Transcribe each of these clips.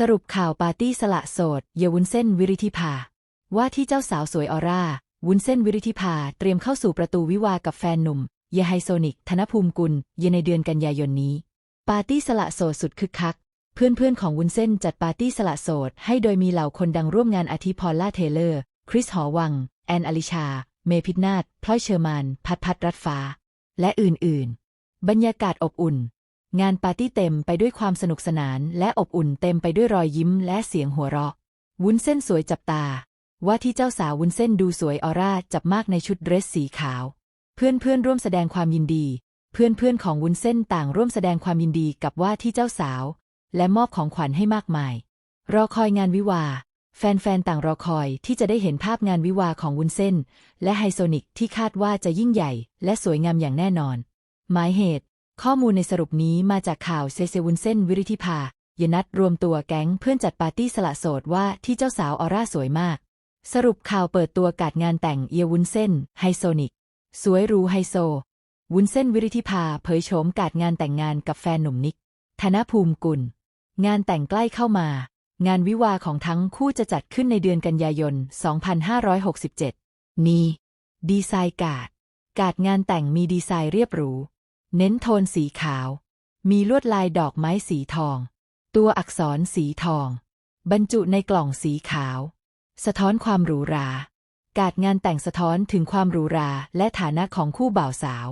สรุปข่าวปาร์ตี้สละโสด เยวุ้นเส้นวิริธิภา ว่าที่เจ้าสาวสวยออร่า วุ้นเส้นวิริธิภา เตรียมเข้าสู่ประตูวิวากับแฟนหนุ่ม เยไฮโซนิก ธนภูมิกุล เยในเดือนกันยายนนี้ ปาร์ตี้สละโสดสุดคึกคัก เพื่อนๆของวุ้นเส้นจัดปาร์ตี้สละโสด ให้โดยมีเหล่าคนดังร่วมงานอาทิพอลล่าเทเลอร์ คริสหอวัง แอนอลิชา เมพิตนาถพลอยเชอร์มาน พัดพัดรัดฟ้า และอื่นๆ บรรยากาศอบอุ่น งานปาร์ตี้เต็มไปด้วยความสนุกสนาน และอบอุ่นเต็มไปด้วยรอยยิ้มและเสียงหัวเราะ วุ้นเส้นสวยจับตา ว่าที่เจ้าสาววุ้นเส้นดูสวยออร่าจับมากในชุดเดรสสีขาว เพื่อนเพื่อนๆร่วมแสดงความยินดี เพื่อนเพื่อนๆของวุ้นเส้นต่างร่วมแสดงความยินดีกับว่าที่เจ้าสาว และมอบของขวัญให้มากมาย รอคอยงานวิวาแฟนๆ ต่างรอคอยที่จะได้เห็นภาพงานวิวาของวุ้นเส้น และไฮโซนิกที่คาดว่าจะยิ่งใหญ่ และสวยงามอย่างแน่นอน หมายเหตุ ข้อมูลในสรุปนี้มาจากข่าวเซเซวุนเส้นวิริธิภายนัดรวมตัวแก๊งเพื่อนจัดปาร์ตี้สละโสดว่าที่เจ้าสาวออร่าสวยมาก สรุปข่าวเปิดตัวการงานแต่งเอียวุนเส้น ไฮโซนิก สวยรูไฮโซ วุนเส้นวิริธิภาเผยโฉมการงานแต่งงานกับแฟนหนุ่มนิก ธนภูมิกุล งานแต่งใกล้เข้ามา งานวิวาของทั้งคู่จะจัดขึ้นในเดือนกันยายน 2567มีดีไซน์การ์ดการ์ดงานแต่งมีดีไซน์เรียบหรู เน้นโทนสีขาว มีลวดลายดอกไม้สีทอง ตัวอักษรสีทอง บรรจุในกล่องสีขาว สะท้อนความหรูหรา การงานแต่งสะท้อนถึงความหรูหราและฐานะของคู่บ่าวสาว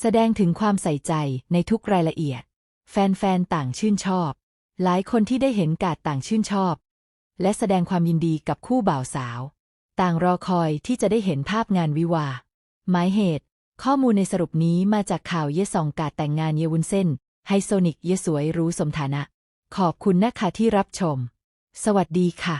แสดงถึงความใส่ใจในทุกรายละเอียด แฟนๆต่างชื่นชอบ หลายคนที่ได้เห็นการ์ดต่างชื่นชอบ และแสดงความยินดีกับคู่บ่าวสาว ต่างรอคอยที่จะได้เห็นภาพงานวิวาหมายเหตุ ข้อมูลในสรุปนี้มาจากข่าวเยซองกาดแต่งงานเยวุนเส้น ไฮโซนิกเยสวยรู้สมฐานะ ขอบคุณนะคะที่รับชม สวัสดีค่ะ